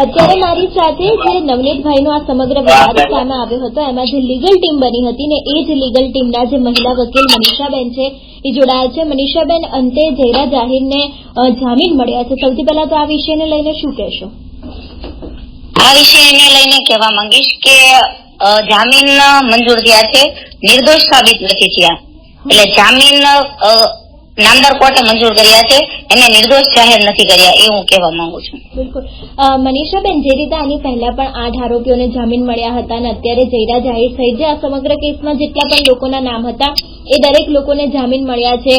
અત્યારે મારી સાથે જે નવનીતભાઈનો આ સમગ્ર વિવાદ સામે આવ્યો હતો, એમાં જે લીગલ ટીમ બની હતી ને, એ જ લીગલ ટીમના જે મહિલા વકીલ મનીષાબેન છે, એ જોડાયા છે. મનીષાબેન, અંતે જયરા જાહેરને જામીન મળ્યા છે. સૌથી પહેલા તો આ વિષયને લઈને શું કહેશો? આ વિષયને લઈને કહેવા માંગીશ કે જામીન મંજૂર થયા છે. નિર્દોષ સાબિત નથી થયા. એટલે જામીન નામદાર કોર્ટે મંજૂર કર્યા છે. એને નિર્દોષ જાહેર નથી કર્યા, એ હું કહેવા માંગુ છું. મનીષાબેન, જે રીતે આની પહેલા પણ આઠ આરોપીઓને જામીન મળ્યા હતા અને અત્યારે જયરા જાહેર થઈ છે, આ સમગ્ર કેસમાં જેટલા પણ લોકોના નામ હતા, એ દરેક લોકોને જામીન મળ્યા છે.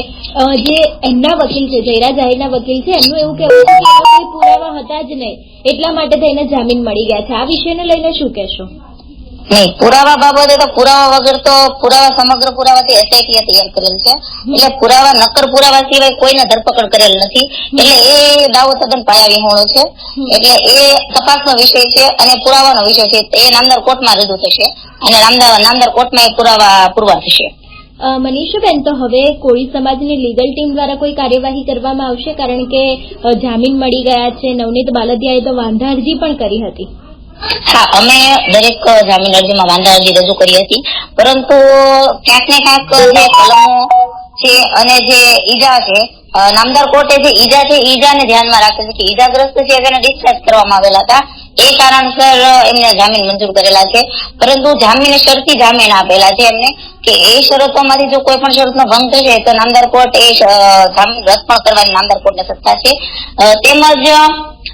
જે એમના વકીલ છે, જયરા જાહેરના વકીલ છે, એમનું એવું કહેવું છે કે કોઈ પુરાવા હતા જ નહીં. એટલા માટે થઈને જામીન મળી ગયા છે. આ વિષયને લઈને શું કહેશો? નહીં, પુરાવા બાબતે તો પુરાવા વગર તો પુરાવા સમગ્ર પુરાવાથી એસઆઈટી તૈયાર કરેલ છે. એટલે પુરાવા નક્કર પુરાવા સિવાય કોઈને ધરપકડ કરેલ નથી. એટલે એ દાવો તદ્દન પાયા વિહોણો છે. એટલે એ તપાસનો વિષય છે અને પુરાવાનો વિષય છે. એ નામદાર કોર્ટમાં રજૂ થશે અને નામદાર નામદાર કોર્ટમાં એ પુરાવા પુરવાર થશે. મનીષાબેન, તો હવે કોળી સમાજની લીગલ ટીમ દ્વારા કોઈ કાર્યવાહી કરવામાં આવશે? કારણ કે જામીન મળી ગયા છે. નવનીત બાલદિયાએ તો વાંધા અરજી પણ કરી હતી. હા, અમે દરેક જામીન અરજીમાં વાંધા અરજી રજૂ કરી હતી. પરંતુ ક્યાંક ને ક્યાંક જે કલમો છે અને જે ઈજા છે નામદાર કોર્ટે જે ઈજા છે, ઈજાને ધ્યાનમાં રાખે છે. કે ઈજાગ્રસ્ત છે તેને ડિસ્ચાર્જ કરવામાં આવેલા હતા, એ કારણસર એમને જામીન મંજૂર કરેલા છે. પરંતુ જામીન શરતી જામીન આપેલા છે એમને કે એ શરતોમાંથી જો કોઈ પણ શરતનો ભંગ થશે તો નામદાર કોર્ટ એ જામીન રદ પણ કરવાની નામદાર કોર્ટને સત્તા છે. તેમજ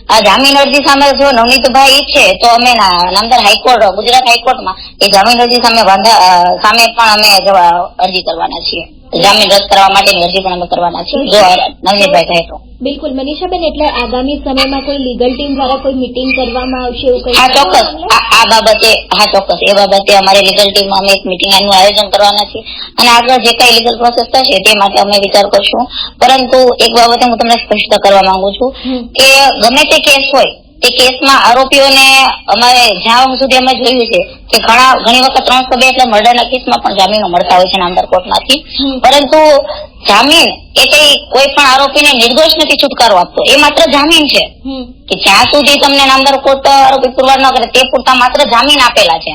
આ જામીન અરજી સામે જો નવનીતભાઈ ઈચ્છે, તો અમે નામદાર હાઈકોર્ટ, ગુજરાત હાઈકોર્ટમાં એ જામીન અરજી સામે સામે પણ અમે અરજી કરવાના છીએ. જામીન રદ કરવા માટે અરજી પણ અમે કરવાના છીએ. જો નવનીતભાઈ કહે તો. બિલકુલ મનીષાબેન એટલે આગામી સમયમાં કોઈ લીગલ ટીમ દ્વારા કોઈ મીટિંગ કરવામાં આવશે એવું કઈ હા ચોક્કસ. આ બાબતે હા ચોક્કસ. એ બાબતે અમારી લીગલ ટીમમાં અમે એક મિટિંગ એનું આયોજન કરવાના છીએ. અને આગળ જે કઈ લીગલ પ્રોસેસ થશે તે માટે અમે વિચાર કરશું. પરંતુ એક બાબતે હું તમને સ્પષ્ટ કરવા માંગુ છું કે ગમે તે કેસ હોય તે કેસમાં આરોપીઓને અમારે જ્યાં સુધી અમે જોયું છે કે ઘણા ઘણી વખત ત્રણસો બે એટલે મર્ડરના કેસમાં પણ જામીનો મળતા હોય છે નામદાર કોર્ટમાંથી. પરંતુ જામીન એ કઈ કોઈ પણ આરોપીને નિર્દોષ નથી છુટકારો આપતો. એ માત્ર જામીન છે. કે જ્યાં સુધી તમને નામદાર કોર્ટ આરોપી પુરવાર ન કરે તે પૂરતા માત્ર જામીન આપેલા છે.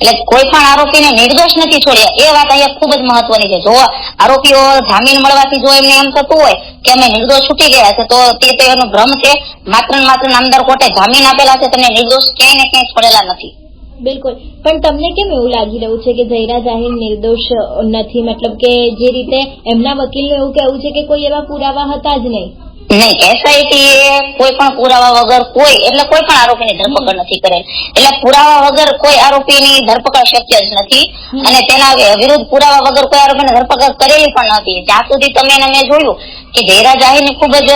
એટલે કોઈ પણ આરોપીને નિર્દોષ નથી છોડ્યા. એ વાત અહીંયા ખૂબ જ મહત્વની છે. જો આરોપીઓ જામીન મળવાથી જો એમને એમ થતું હોય કે અમે નિર્દોષ છૂટી ગયા છે તો તે તો એનો ભ્રમ છે. માત્ર ને માત્ર નામદાર કોર્ટે જામીન આપેલા છે તમને નિર્દોષ ક્યાંય ને ક્યાંય છોડેલા નથી. બિલકુલ. પણ તમને કેમ એવું લાગી રહ્યું છે કે જયરા જાહેર નિર્દોષ નથી? મતલબ કે જે રીતે એમના વકીલનું એવું કહેવું છે કે કોઈ એવા પુરાવા હતા જ નહીં. નહીં એસઆઈટી એ કોઈ પણ પુરાવા વગર કોઈ એટલે કોઈ પણ આરોપીની ધરપકડ નથી કરેલ. એટલે પુરાવા વગર કોઈ આરોપીની ધરપકડ શક્ય જ નથી. અને તેના વિરુદ્ધ પુરાવા વગર કોઈ આરોપીની ધરપકડ કરેલી પણ નથી. જ્યાં સુધી તમે મેં જોયું કે જયરા જાહીરની ખૂબ જ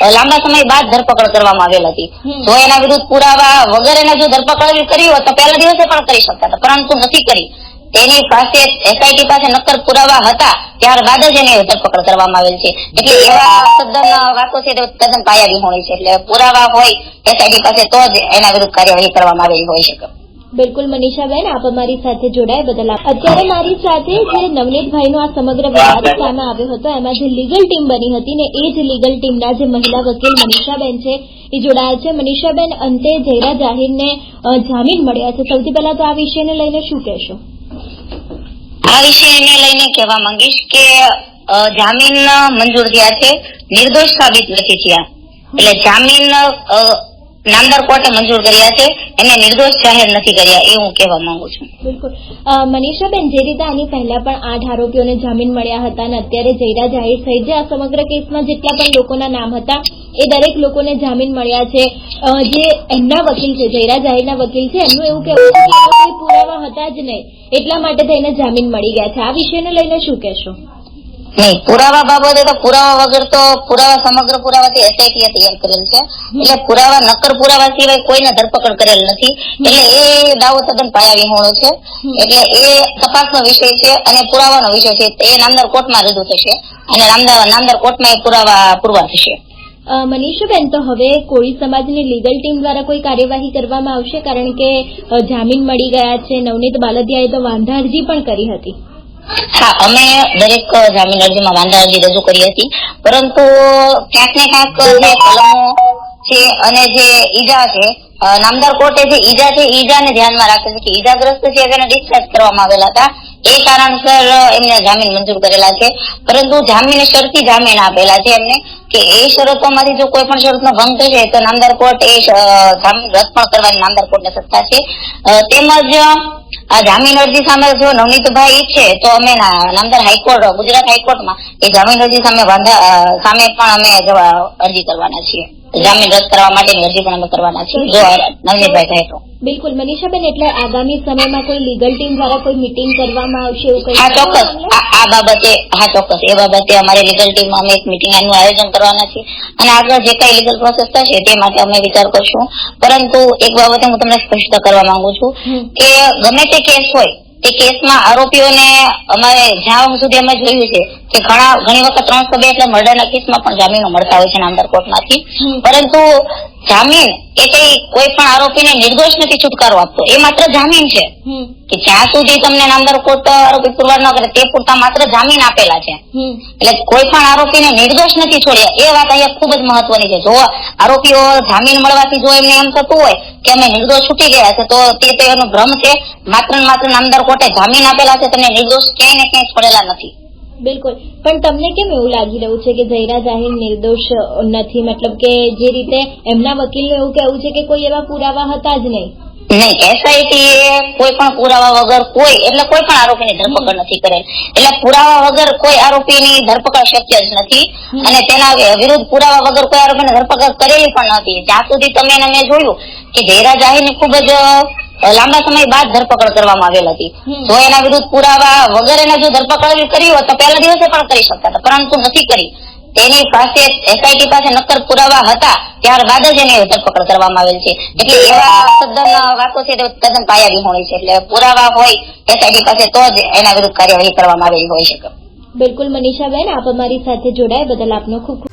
લાંબા સમય બાદ ધરપકડ કરવામાં આવેલ હતી. તો એના વિરુદ્ધ પુરાવા વગર એને જો ધરપકડ કરી હોત તો પહેલા દિવસે પણ કરી શકતા હતા પરંતુ નથી કરી. તેની પાસે એસઆઈટી પાસે નક્કર પુરાવા હતા ત્યારબાદ જ એની ધરપકડ કરવામાં આવેલ છે. એટલે એવા તદ્દન વાતો છે તદ્દન પાયા વિહોણી છે. એટલે પુરાવા હોય એસઆઈટી પાસે તો જ એના વિરુદ્ધ કાર્યવાહી કરવામાં આવેલી હોય શકે. બિલકુલ મનીષાબેન, આપ અમારી સાથે જોડાય બદલ અત્યારે મારી સાથે જે નવનીતભાઈનો આ સમગ્ર વિવાદ સામે આવ્યો હતો, એમાં જે લીગલ ટીમ બની હતી ને એ જ લીગલ ટીમના જે મહિલા વકીલ મનીષાબેન છે, એ જોડાયા છે. મનીષાબેન, અંતે જયરા જાહેરને જામીન મળ્યા છે. સૌથી પહેલા તો આ વિષયને લઈને શું કહેશો? આ વિષયને લઈને કહેવા માંગીશ કે જામીન મંજૂર થયા છે. નિર્દોષ સાબિત નથી થયા. એટલે જામીન નામદાર કોર્ટે મંજૂર કર્યા છે. એને નિર્દોષ જાહેર નથી કર્યા, એ હું કહેવા માંગુ છું. મનીષાબેન, જે રીતે આની પહેલા પણ આઠ આરોપીઓને જામીન મળ્યા હતા અને અત્યારે જયરા જાહેર થઈ છે, આ સમગ્ર કેસમાં જેટલા પણ લોકોના નામ હતા, એ દરેક લોકોને જામીન મળ્યા છે. જે એમના વકીલ છે, જયરા જાહેરના વકીલ છે, એમનું એવું કહેવું છે કે પુરાવા હતા જ નહીં. એટલા માટે થઈને જામીન મળી ગયા છે. આ વિષયને લઈને શું કહેશો? નહીં પુરાવા બાબતે તો પુરાવા વગર તો પુરાવા સમગ્ર પુરાવાથી એસઆઈટી તૈયાર કરેલ છે. એટલે પુરાવા નક્કર પુરાવા સિવાય કોઈને ધરપકડ કરેલ નથી. એટલે એ દાવો તદ્દન પાયાવિહોણો છે. એટલે એ તપાસનો વિષય છે અને પુરાવાનો વિષય છે. એ નામદાર કોર્ટમાં રજૂ થશે અને નામદાર નામદાર કોર્ટમાં એ પુરાવા પૂરવા થશે. મનીષાબેન, તો હવે કોળી સમાજની લીગલ ટીમ દ્વારા કોઈ કાર્યવાહી કરવામાં આવશે? કારણ કે જામીન મળી ગયા છે. નવનીત બાલદિયાએ તો વાંધા અરજી પણ કરી હતી. હા, અમે દરેક જામીન અરજીમાં વાંધા અરજી રજૂ કરી હતી. પરંતુ ક્યાંક ને ક્યાંક જે કલમો છે અને જે ઈજા છે નામદાર કોર્ટે જે ઈજા છે, ઈજાને ધ્યાનમાં રાખે છે કે ઈજાગ્રસ્ત છે એને ડિસ્ચાર્જ કરવામાં આવેલા હતા. એ કારણસર એમને જામીન મંજૂર કરેલા છે. પરંતુ જામીન શરતી જામીન આપેલા છે એમને કે એ શરતોમાંથી જો કોઈ પણ શરતનો ભંગ થશે, તો નામદાર કોર્ટ એ જામીન રદ પણ કરવાની નામદાર કોર્ટને સત્તા છે. તેમજ આ જામીન અરજી સામે જો નવનીતભાઈ ઈચ્છે, તો અમે નામદાર હાઈકોર્ટ, ગુજરાત હાઈકોર્ટમાં એ જામીન અરજી સામે સામે પણ અમે અરજી કરવાના છીએ. જામીન રદ કરવા માટેની અરજી પણ અમે કરવાના છીએ. જો નવનીતભાઈ કહે તો. બિલકુલ મનીષાબેન એટલે આગામી સમયમાં કોઈ લીગલ ટીમ દ્વારા કોઈ મીટિંગ કરવામાં આવશે એવું કઈ? હા ચોક્કસ. આ આ બાબતે હા ચોક્કસ. એ બાબતે અમારી લીગલ ટીમ અમે એક મિટિંગ એનું આયોજન કરવાના છીએ. અને આગળ જે કઈ લીગલ પ્રોસેસ થશે તે માટે અમે વિચાર કરશું. પરંતુ એક બાબતે હું તમને સ્પષ્ટ કરવા માંગુ છું કે ગમે તે કેસ હોય તે કેસમાં આરોપીઓને અમારે જ્યાં સુધી અમે જોયું છે કે ઘણા ઘણી વખત ત્રણસો બે એટલે મર્ડરના કેસમાં પણ જામીનો મળતા હોય છે નામદાર કોર્ટમાંથી. પરંતુ જામીન એ કઈ કોઈ પણ આરોપીને નિર્દોષ નથી છુટકારો આપતો. એ માત્ર જામીન છે. કે જ્યાં સુધી તમને નામદાર કોર્ટ આરોપી પુરવાર ન કરે તે પૂરતા માત્ર જામીન આપેલા છે. એટલે કોઈ પણ આરોપીને નિર્દોષ નથી છોડ્યા. એ વાત અહીંયા ખૂબ જ મહત્વની છે. જો આરોપીઓ જામીન મળવાથી જો એમને એમ થતું હોય કે અમે નિર્દોષ છૂટી ગયા છે. તો તે તો એનો ભ્રમ છે. માત્ર માત્ર નામદાર કોર્ટે જામીન આપેલા છે. તમને નિર્દોષ ક્યાંય ને ક્યાંય છોડેલા નથી. બિલકુલ. પણ તમને કેમ એવું લાગી રહ્યું છે કે જયરા જાહીર નિર્દોષ નથી? મતલબ કે જે રીતે એમના વકીલનું એવું કહેવું છે કે કોઈ એવા પુરાવા હતા જ નહીં. નહીં એસઆઈટી એ કોઈ પણ પુરાવા વગર કોઈ એટલે કોઈ પણ આરોપીની ધરપકડ નથી કરેલ. એટલે પુરાવા વગર કોઈ આરોપીની ધરપકડ શક્ય જ નથી. અને તેના વિરુદ્ધ પુરાવા વગર કોઈ આરોપીની ધરપકડ કરેલી પણ નથી. જ્યાં સુધી તમે અને મેં જોયું કે જયરા જાહીરની ખૂબ જ લાંબા સમય બાદ ધરપકડ કરવામાં આવેલ હતી. તો જો એના વિરુદ્ધ પુરાવા વગર એને જો ધરપકડ કરી હોત તો પહેલા દિવસે પણ કરી શકતા હતા પરંતુ નથી કરી. તેની પાસે એસઆઈટી પાસે નક્કર પુરાવા હતા ત્યારબાદ જ એની ધરપકડ કરવામાં આવેલ છે. એટલે એવા તદ્દન વાતો છે તદ્દન પાયા વિહોણી છે. એટલે પુરાવા હોય એસઆઈટી પાસે તો જ એના વિરુદ્ધ કાર્યવાહી કરવામાં આવેલી હોય શકે. બિલકુલ મનીષાબેન, આપ અમારી સાથે જોડાય બદલ આપનો ખૂબ